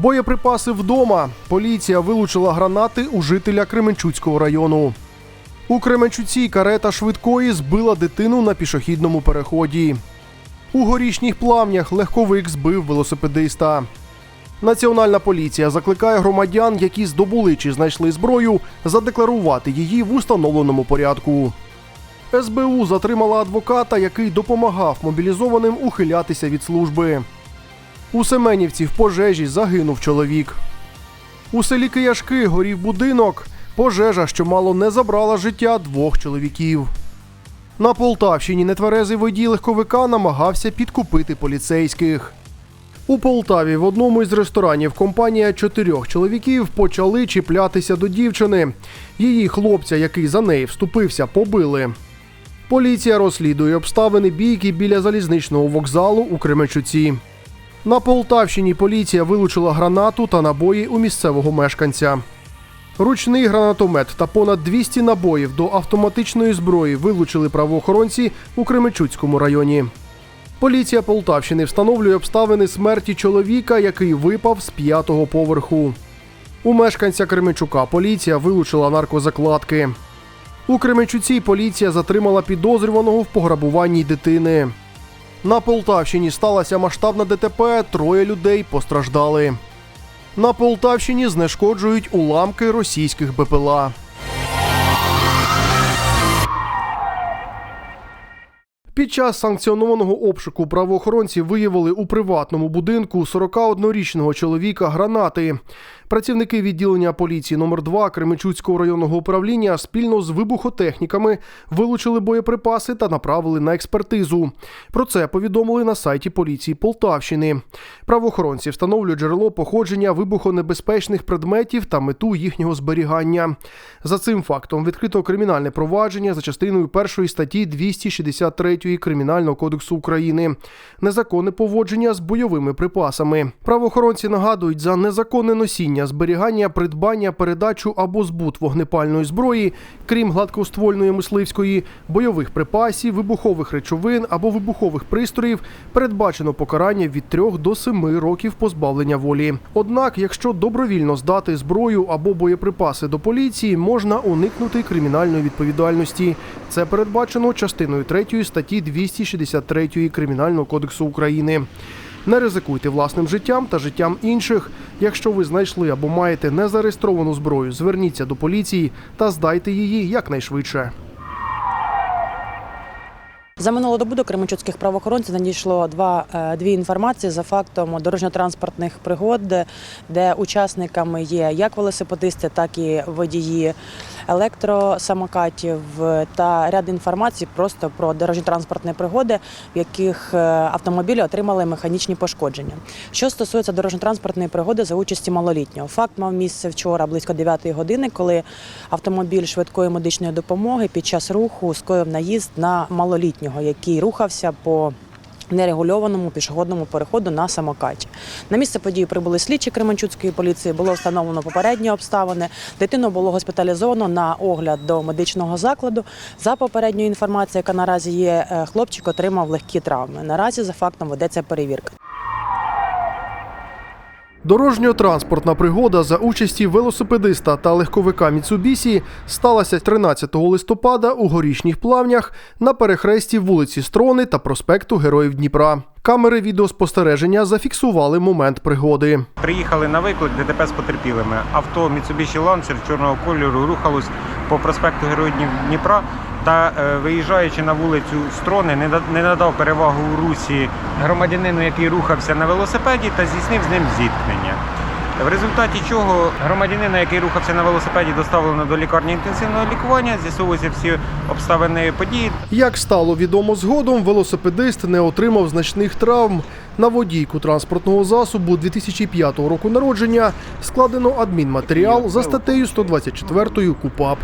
Боєприпаси вдома. Поліція вилучила гранати у жителя Кременчуцького району. У Кременчуці карета швидкої збила дитину на пішохідному переході. У горішніх плавнях легковик збив велосипедиста. Національна поліція закликає громадян, які здобули чи знайшли зброю, задекларувати її в установленому порядку. СБУ затримала адвоката, який допомагав мобілізованим ухилятися від служби. У Семенівці в пожежі загинув чоловік. У селі Кияшки горів будинок. Пожежа, що мало не забрала життя двох чоловіків. На Полтавщині нетверезий водій легковика намагався підкупити поліцейських. У Полтаві в одному із ресторанів компанія чотирьох чоловіків почали чіплятися до дівчини. Її хлопця, який за неї вступився, побили. Поліція розслідує обставини бійки біля залізничного вокзалу у Кременчуці. На Полтавщині поліція вилучила гранату та набої у місцевого мешканця. Ручний гранатомет та понад 200 набоїв до автоматичної зброї вилучили правоохоронці у Кременчуцькому районі. Поліція Полтавщини встановлює обставини смерті чоловіка, який випав з п'ятого поверху. У мешканця Кременчука поліція вилучила наркозакладки. У Кременчуці поліція затримала підозрюваного в пограбуванні дитини. На Полтавщині сталася масштабна ДТП, троє людей постраждали. На Полтавщині знешкоджують уламки російських БПЛА. Під час санкціонованого обшуку правоохоронці виявили у приватному будинку 41-річного чоловіка гранати. Працівники відділення поліції номер 2 Кременчуцького районного управління спільно з вибухотехніками вилучили боєприпаси та направили на експертизу. Про це повідомили на сайті поліції Полтавщини. Правоохоронці встановлюють джерело походження вибухонебезпечних предметів та мету їхнього зберігання. За цим фактом відкрито кримінальне провадження за частиною першої статті 263 Кримінального кодексу України незаконне поводження з бойовими припасами. Правоохоронці нагадують за незаконне носіння, зберігання, придбання, передачу або збут вогнепальної зброї, крім гладкоствольної мисливської, бойових припасів, вибухових речовин або вибухових пристроїв, передбачено покарання від 3 до 7 років позбавлення волі. Однак, якщо добровільно здати зброю або боєприпаси до поліції, можна уникнути кримінальної відповідальності. Це передбачено частиною 3 статті 263 Кримінального кодексу України. Не ризикуйте власним життям та життям інших. Якщо ви знайшли або маєте незареєстровану зброю, зверніться до поліції та здайте її якнайшвидше. За минулу добу до кременчуцьких правоохоронців надійшло два е, дві інформації за фактом дорожньо-транспортних пригод, де- де учасниками є як велосипедисти, так і водії електросамокатів та ряд інформацій просто про дорожньо-транспортні пригоди, в яких е, автомобілі отримали механічні пошкодження. Що стосується дорожньо-транспортної пригоди за участі малолітнього, факт мав місце вчора близько 9 години, коли автомобіль швидкої медичної допомоги під час руху скоїв наїзд на малолітнього, який рухався по нерегульованому пішохідному переходу на самокаті. На місце події прибули слідчі Кременчуцької поліції. Було встановлено попередні обставини. Дитину було госпіталізовано на огляд до медичного закладу. За попередньою інформацією, яка наразі є, е, хлопчик отримав легкі травми. Наразі за фактом ведеться перевірка. Дорожньо-транспортна пригода за участі велосипедиста та легковика Міцубісі сталася 13 листопада у горішніх плавнях на перехресті вулиці Строни та проспекту Героїв Дніпра. Камери відеоспостереження зафіксували момент пригоди. Приїхали на виклик ДТП з потерпілими. Авто Mitsubishi Lancer чорного кольору рухалось по проспекту Героїв Дніпра та, е, виїжджаючи на вулицю Строни, не надав перевагу у русі громадянину, який рухався на велосипеді, та здійснив з ним зіткнення. В результаті чого громадянина, який рухався на велосипеді, доставлено до лікарні інтенсивного лікування, з'ясовуються всі обставини події. Як стало відомо згодом, велосипедист не отримав значних травм. На водійку транспортного засобу 2005 року народження складено адмінматеріал за статтею 124 КУПАП.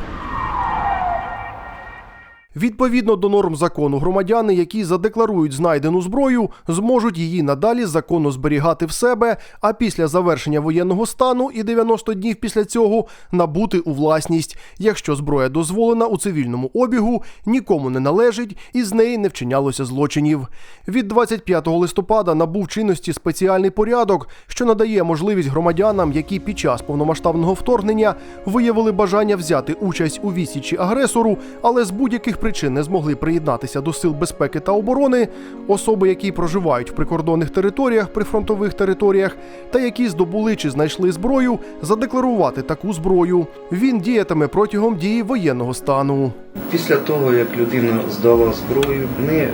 Відповідно до норм закону, громадяни, які задекларують знайдену зброю, зможуть її надалі законно зберігати в себе, а після завершення воєнного стану і 90 днів після цього набути у власність, якщо зброя дозволена у цивільному обігу, нікому не належить і з неї не вчинялося злочинів. Від 25 листопада набув чинності спеціальний порядок, що надає можливість громадянам, які під час повномасштабного вторгнення виявили бажання взяти участь у відсічі агресору, але з будь-яких причин не змогли приєднатися до сил безпеки та оборони, особи, які проживають в прикордонних територіях, прифронтових територіях, та які здобули чи знайшли зброю, задекларувати таку зброю. Він діятиме протягом дії воєнного стану. Після того, як людина здала зброю, ми е,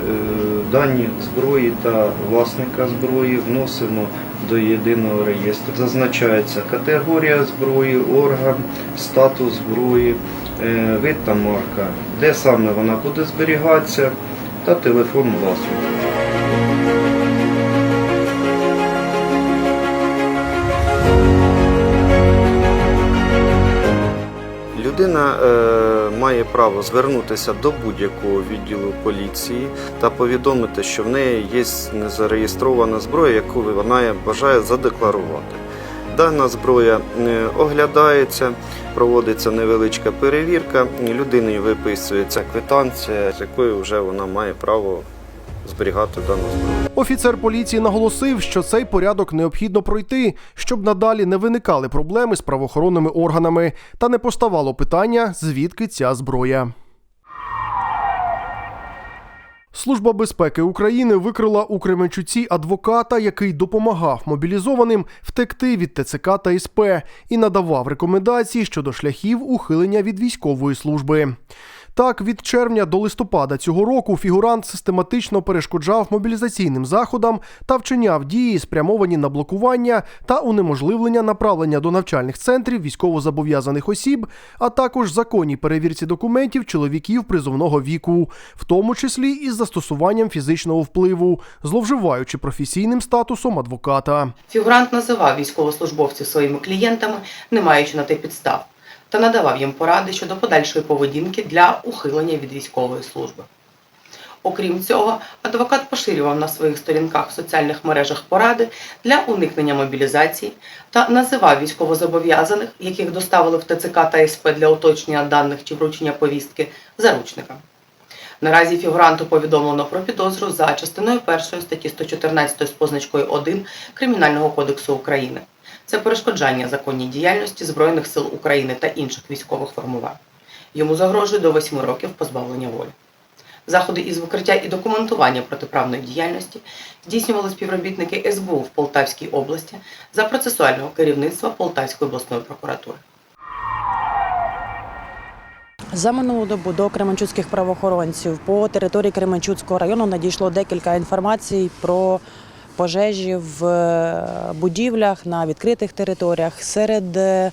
дані зброї та власника зброї вносимо до єдиного реєстру. Зазначається категорія зброї, орган, статус зброї, е, вид та марка, де саме вона буде зберігатися, та телефон власника. Людина е, має право звернутися до будь-якого відділу поліції та повідомити, що в неї є незареєстрована зброя, яку вона бажає задекларувати. Дана зброя е, оглядається, проводиться невеличка перевірка, людині виписується квитанція, з якою вже вона має право зберігати дану зброю. Офіцер поліції наголосив, що цей порядок необхідно пройти, щоб надалі не виникали проблеми з правоохоронними органами та не поставало питання, звідки ця зброя. Служба безпеки України викрила у Кременчуці адвоката, який допомагав мобілізованим втекти від ТЦК та СП і надавав рекомендації щодо шляхів ухилення від військової служби. Так, від червня до листопада цього року фігурант систематично перешкоджав мобілізаційним заходам та вчиняв дії, спрямовані на блокування та унеможливлення направлення до навчальних центрів військовозобов'язаних осіб, а також законній перевірці документів чоловіків призовного віку, в тому числі із застосуванням фізичного впливу, зловживаючи професійним статусом адвоката. Фігурант називав військовослужбовців своїми клієнтами, не маючи на те підстав, та надавав їм поради щодо подальшої поведінки для ухилення від військової служби. Окрім цього, адвокат поширював на своїх сторінках в соціальних мережах поради для уникнення мобілізації та називав військовозобов'язаних, яких доставили в ТЦК та СП для уточнення даних чи вручення повістки, заручникам. Наразі фігуранту повідомлено про підозру за частиною 1 статті 114 з позначкою 1 Кримінального кодексу України. Це перешкоджання законній діяльності Збройних сил України та інших військових формувань. Йому загрожує до 8 років позбавлення волі. Заходи із викриття і документування протиправної діяльності здійснювали співробітники СБУ в Полтавській області за процесуального керівництва Полтавської обласної прокуратури. За минулу добу до кременчуцьких правоохоронців по території Кременчуцького району надійшло декілька інформацій про пожежі в е, будівлях на відкритих територіях. Серед е,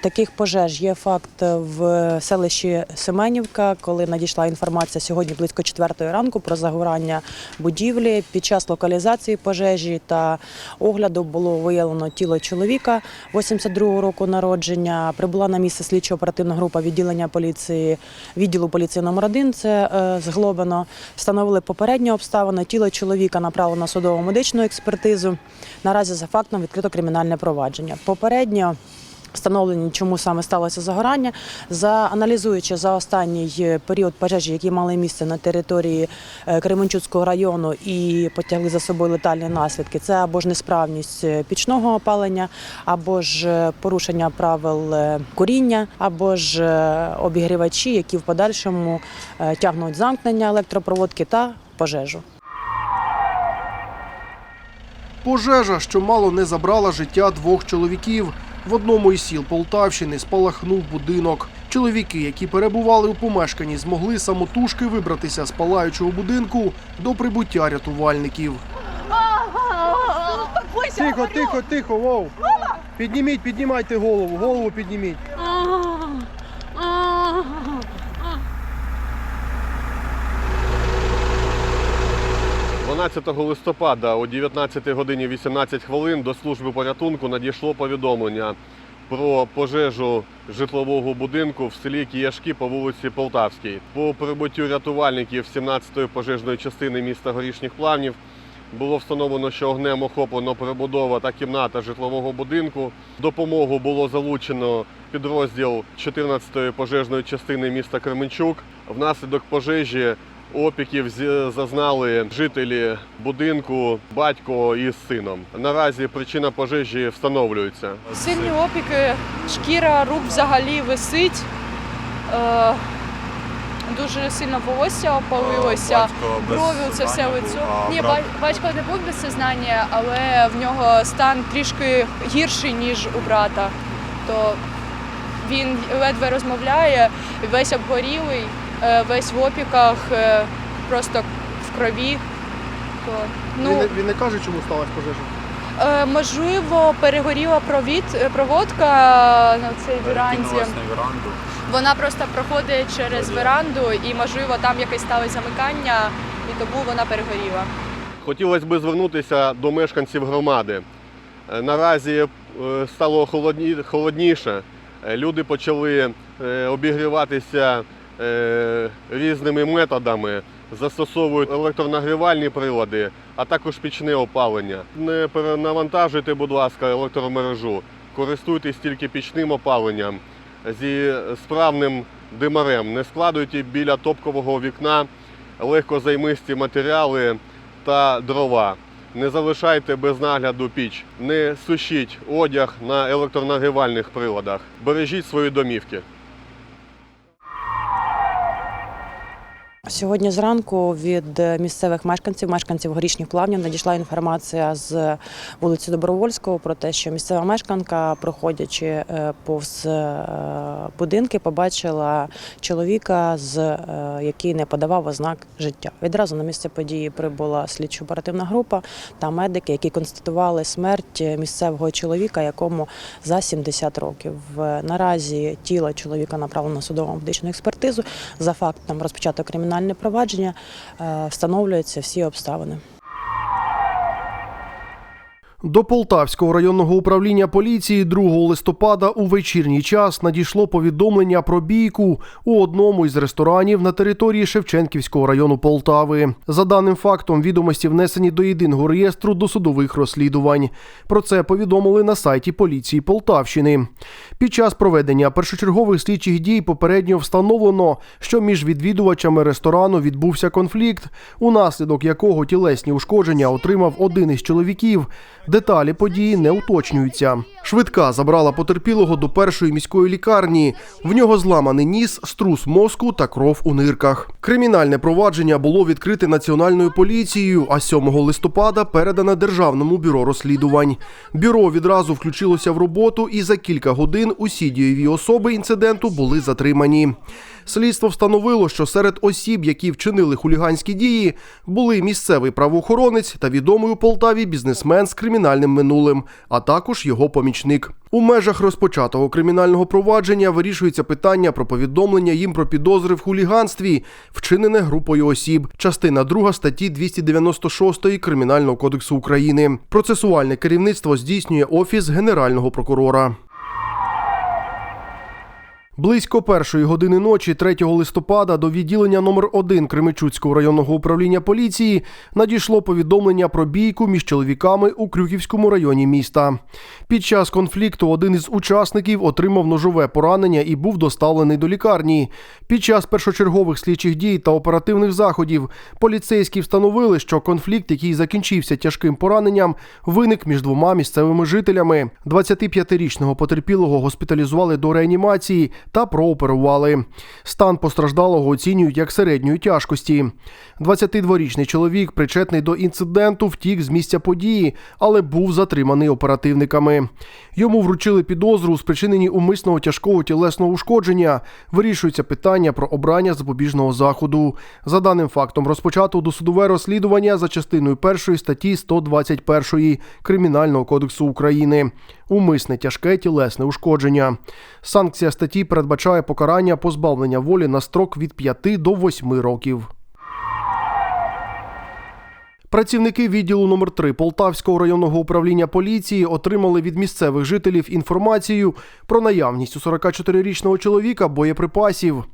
таких пожеж є факт в селищі Семенівка, коли надійшла інформація сьогодні близько 4 ранку про загорання будівлі. Під час локалізації пожежі та огляду було виявлено тіло чоловіка 82-го року народження. Прибула на місце слідчо-оперативна група відділення поліції відділу поліції номер 1 Це е. Встановили попередні обставини. Тіло чоловіка направлено на судово медичну експертизу. Наразі за фактом відкрито кримінальне провадження. Попередньо Встановлені, чому саме сталося загорання, зааналізуючи за останній е, період пожежі, які мали місце на території е, Кременчуцького району і потягли за собою летальні наслідки, це або ж несправність е, пічного опалення, або ж порушення правил куріння, або ж обігрівачі, які в подальшому тягнуть замкнення електропроводки та пожежу. Пожежа, що мало не забрала життя двох чоловіків. В одному із сіл Полтавщини спалахнув будинок. Чоловіки, які перебували у помешканні, змогли самотужки вибратися з палаючого будинку до прибуття рятувальників. Тихо, тихо, тихо, вов. Підніміть, піднімайте голову, голову підніміть. 12 листопада о 19 годині 18 хвилин до служби порятунку надійшло повідомлення про пожежу житлового будинку в селі Кияшки по вулиці Полтавській. По прибуттю рятувальників 17-ї пожежної частини міста Горішніх Плавнів було встановлено, що огнем охоплено перебудова та кімната житлового будинку. Допомогу було залучено підрозділ 14-ї пожежної частини міста Кременчук. Внаслідок пожежі опіків зазнали жителі будинку, батько із сином. Наразі причина пожежі встановлюється. Сильні опіки, шкіра рук взагалі висить. Е, дуже сильно волосся опалилося. Брові це все лицо. Ні, ба- батько не був без сознання, але в нього стан трішки гірший, ніж у брата. То він ледве розмовляє, весь обгорілий, е, весь в опіках, е, просто в крові. То, ну, він, не, він не каже, чому сталася пожежа. Е, можливо, перегоріла провід, е, проводка на цій веранді. Вона просто проходить через веранду, і можливо там якесь сталося замикання, і тому вона перегоріла. Хотілося б звернутися до мешканців громади. Е, Наразі е, стало холодні- холодніше. Е, Люди почали е, обігріватися е, різними методами, застосовують електронагрівальні прилади, а також пічне опалення. Не перенавантажуйте, будь ласка, електромережу. Користуйтесь тільки пічним опаленням зі справним димарем. Не складуйте біля топкового вікна легкозаймисті матеріали та дрова. Не залишайте без нагляду піч, не сушіть одяг на електронагрівальних приладах. Бережіть свої домівки. Сьогодні зранку від місцевих мешканців, мешканців горішніх плавнів, надійшла інформація з вулиці Добровольського про те, що місцева мешканка, проходячи е, повз е, будинки, побачила чоловіка, з е, який не подавав ознак життя. Відразу на місце події прибула слідчо-оперативна група та медики, які констатували смерть місцевого чоловіка, якому за 70 років. Наразі тіло чоловіка направлено на судово медичну експертизу. За фактом розпочато кримінальне провадження, е, встановлюються всі обставини. До Полтавського районного управління поліції 2 листопада у вечірній час надійшло повідомлення про бійку у одному із ресторанів на території Шевченківського району Полтави. За даним фактом, відомості внесені до єдиного реєстру досудових розслідувань. Про це повідомили на сайті поліції Полтавщини. Під час проведення першочергових слідчих дій попередньо встановлено, що між відвідувачами ресторану відбувся конфлікт, унаслідок якого тілесні ушкодження отримав один із чоловіків. Деталі події не уточнюються. Швидка забрала потерпілого до першої міської лікарні. В нього зламаний ніс, струс мозку та кров у нирках. Кримінальне провадження було відкрите національною поліцією, а 7 листопада передане Державному бюро розслідувань. Бюро відразу включилося в роботу, і за кілька годин усі дієві особи інциденту були затримані. Слідство встановило, що серед осіб, які вчинили хуліганські дії, були місцевий правоохоронець та відомий у Полтаві бізнесмен з кримінальним минулим, а також його помічник. У межах розпочатого кримінального провадження вирішується питання про повідомлення їм про підозри в хуліганстві, вчинене групою осіб. Частина 2 статті 296 Кримінального кодексу України. Процесуальне керівництво здійснює офіс генерального прокурора. Близько першої години ночі, 3 листопада, до відділення номер 1 Кременчуцького районного управління поліції надійшло повідомлення про бійку між чоловіками у Крюківському районі міста. Під час конфлікту один із учасників отримав ножове поранення і був доставлений до лікарні. Під час першочергових слідчих дій та оперативних заходів поліцейські встановили, що конфлікт, який закінчився тяжким пораненням, виник між двома місцевими жителями. 25-річного потерпілого госпіталізували до реанімації та прооперували. Стан постраждалого оцінюють як середньої тяжкості. 22-річний чоловік, причетний до інциденту, втік з місця події, але був затриманий оперативниками. Йому вручили підозру у спричиненні умисного тяжкого тілесного ушкодження. Вирішується питання про обрання запобіжного заходу. За даним фактом розпочато досудове розслідування за частиною першої статті 121 Кримінального кодексу України. Умисне тяжке тілесне ушкодження. Санкція статті передбачає покарання позбавлення волі на строк від 5 до 8 років. Працівники відділу номер 3 Полтавського районного управління поліції отримали від місцевих жителів інформацію про наявність у 44-річного чоловіка боєприпасів.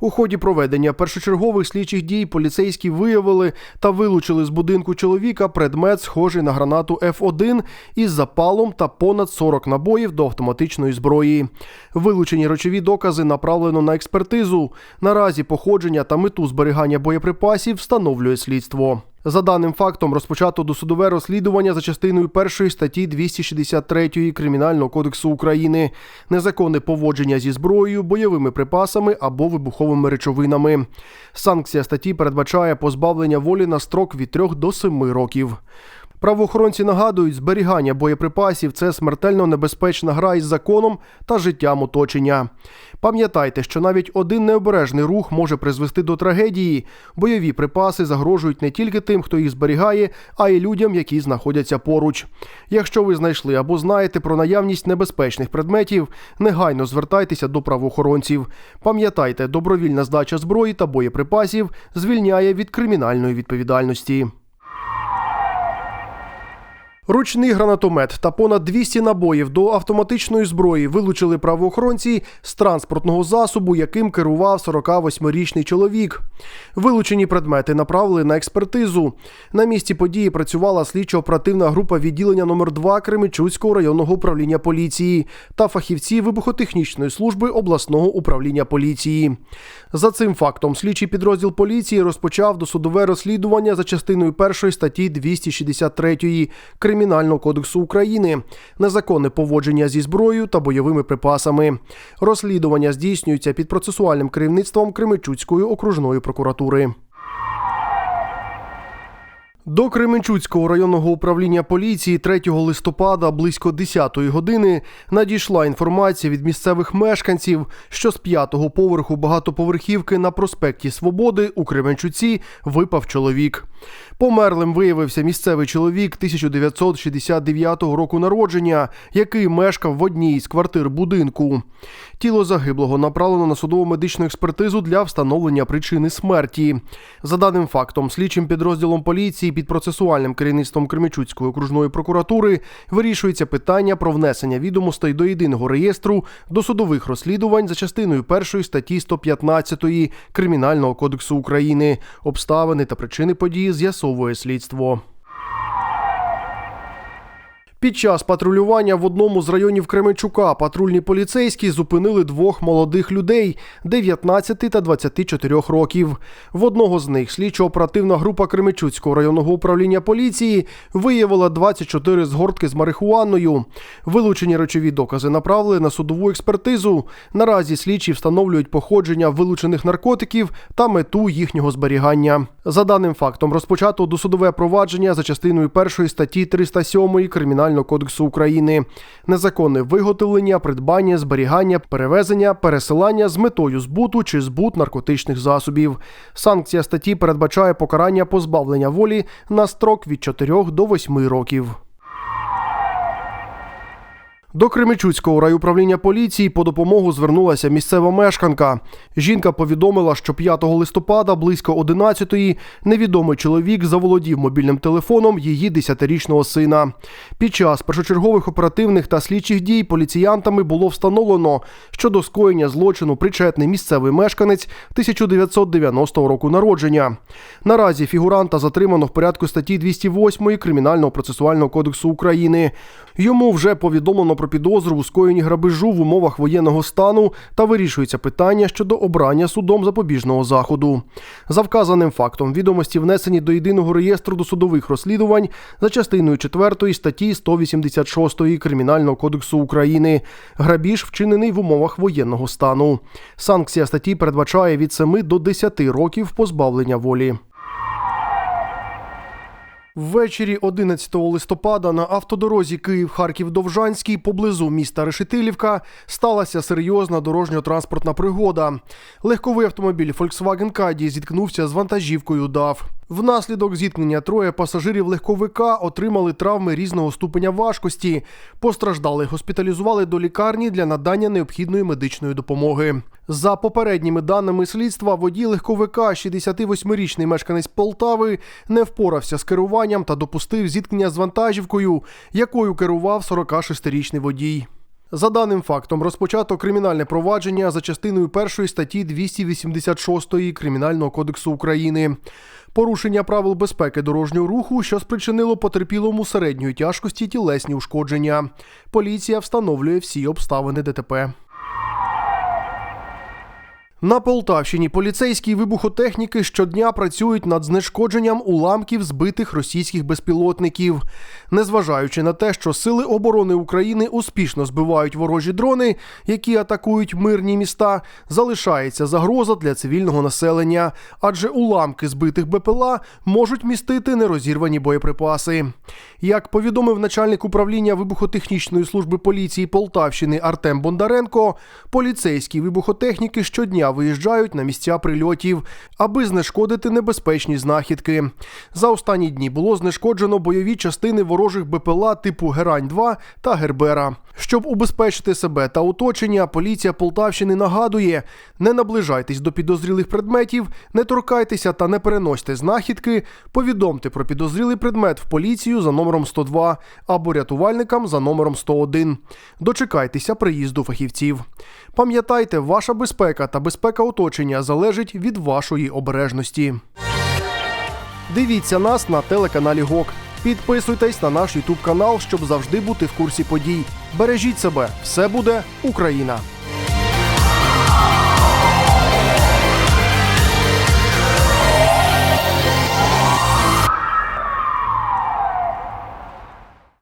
У ході проведення першочергових слідчих дій поліцейські виявили та вилучили з будинку чоловіка предмет, схожий на гранату F1 із запалом та понад 40 набоїв до автоматичної зброї. Вилучені речові докази направлено на експертизу. Наразі походження та мету зберігання боєприпасів встановлює слідство. За даним фактом розпочато досудове розслідування за частиною першої статті 263 Кримінального кодексу України незаконне поводження зі зброєю, бойовими припасами або вибуховими речовинами. Санкція статті передбачає позбавлення волі на строк від 3 до 7 років. Правоохоронці нагадують, зберігання боєприпасів це смертельно небезпечна гра із законом та життям оточення. Пам'ятайте, що навіть один необережний рух може призвести до трагедії. Бойові припаси загрожують не тільки тим, хто їх зберігає, а й людям, які знаходяться поруч. Якщо ви знайшли або знаєте про наявність небезпечних предметів, негайно звертайтеся до правоохоронців. Пам'ятайте, добровільна здача зброї та боєприпасів звільняє від кримінальної відповідальності. Ручний гранатомет та понад 200 набоїв до автоматичної зброї вилучили правоохоронці з транспортного засобу, яким керував 48-річний чоловік. Вилучені предмети направили на експертизу. На місці події працювала слідчо-оперативна група відділення номер 2 Кременчуцького районного управління поліції та фахівці вибухотехнічної служби обласного управління поліції. За цим фактом слідчий підрозділ поліції розпочав досудове розслідування за частиною першої статті 263 Кримінального кодексу України незаконне поводження зі зброєю та бойовими припасами. Розслідування здійснюється під процесуальним керівництвом Кременчуцької окружної прокуратури. До Кременчуцького районного управління поліції 3 листопада близько 10-ї години надійшла інформація від місцевих мешканців, що з п'ятого поверху багатоповерхівки на проспекті Свободи у Кременчуці випав чоловік. Померлим виявився місцевий чоловік 1969 року народження, який мешкав в одній з квартир будинку. Тіло загиблого направлено на судово медичну експертизу для встановлення причини смерті. За даним фактом, слідчим підрозділом поліції під процесуальним керівництвом Кремічуцької окружної прокуратури вирішується питання про внесення відомостей до єдиного реєстру досудових розслідувань за частиною першої статті 115 Кримінального кодексу України. Обставини та причини події з'ясовує слідство. Під час патрулювання в одному з районів Кременчука патрульні поліцейські зупинили двох молодих людей 19 та 24 років. В одного з них слідчо-оперативна група Кременчуцького районного управління поліції виявила 24 згортки з марихуаною. Вилучені речові докази направили на судову експертизу. Наразі слідчі встановлюють походження вилучених наркотиків та мету їхнього зберігання. За даним фактом розпочато досудове провадження за частиною першої статті 307 Кримінального кодексу України. Незаконне виготовлення, придбання, зберігання, перевезення, пересилання з метою збуту чи збут наркотичних засобів. Санкція статті передбачає покарання позбавлення волі на строк від 4 до 8 років. До Кременчуцького райуправління поліції по допомогу звернулася місцева мешканка. Жінка повідомила, що 5 листопада близько 11-ї невідомий чоловік заволодів мобільним телефоном її 10-річного сина. Під час першочергових оперативних та слідчих дій поліціянтами було встановлено, що до скоєння злочину причетний місцевий мешканець 1990 року народження. Наразі фігуранта затримано в порядку статті 208 Кримінального процесуального кодексу України. Йому вже повідомлено про підозру у скоєнні грабежу в умовах воєнного стану та вирішується питання щодо обрання судом запобіжного заходу. За вказаним фактом відомості внесені до єдиного реєстру досудових розслідувань за частиною 4 статті 186 Кримінального кодексу України. Грабіж вчинений в умовах воєнного стану. Санкція статті передбачає від 7 до 10 років позбавлення волі. Ввечері 11 листопада на автодорозі Київ-Харків-Довжанський поблизу міста Решетилівка сталася серйозна дорожньо-транспортна пригода. Легковий автомобіль Volkswagen Caddy зіткнувся з вантажівкою ДАВ. Внаслідок зіткнення троє пасажирів легковика отримали травми різного ступеня важкості. Постраждалих госпіталізували до лікарні для надання необхідної медичної допомоги. За попередніми даними слідства, водій легковика, 68-річний мешканець Полтави, не впорався з керуванням та допустив зіткнення з вантажівкою, якою керував 46-річний водій. За даним фактом, розпочато кримінальне провадження за частиною першої статті 286 Кримінального кодексу України. Порушення правил безпеки дорожнього руху, що спричинило потерпілому середньої тяжкості тілесні ушкодження. Поліція встановлює всі обставини ДТП. На Полтавщині поліцейські вибухотехніки щодня працюють над знешкодженням уламків збитих російських безпілотників. Незважаючи на те, що сили оборони України успішно збивають ворожі дрони, які атакують мирні міста, залишається загроза для цивільного населення, адже уламки збитих БПЛА можуть містити нерозірвані боєприпаси. Як повідомив начальник управління вибухотехнічної служби поліції Полтавщини Артем Бондаренко, поліцейські вибухотехніки щодня виїжджають на місця прильотів, аби знешкодити небезпечні знахідки. За останні дні було знешкоджено бойові частини ворожих БПЛА типу Герань-2 та Гербера. Щоб убезпечити себе та оточення, поліція Полтавщини нагадує: не наближайтесь до підозрілих предметів, не торкайтеся та не переносьте знахідки, повідомте про підозрілий предмет в поліцію за номером 102 або рятувальникам за номером 101. Дочекайтеся приїзду фахівців. Пам'ятайте, ваша безпека та безпека оточення залежить від вашої обережності. Дивіться нас на телеканалі ГОК. Підписуйтесь на наш Ютуб канал, щоб завжди бути в курсі подій. Бережіть себе, все буде Україна!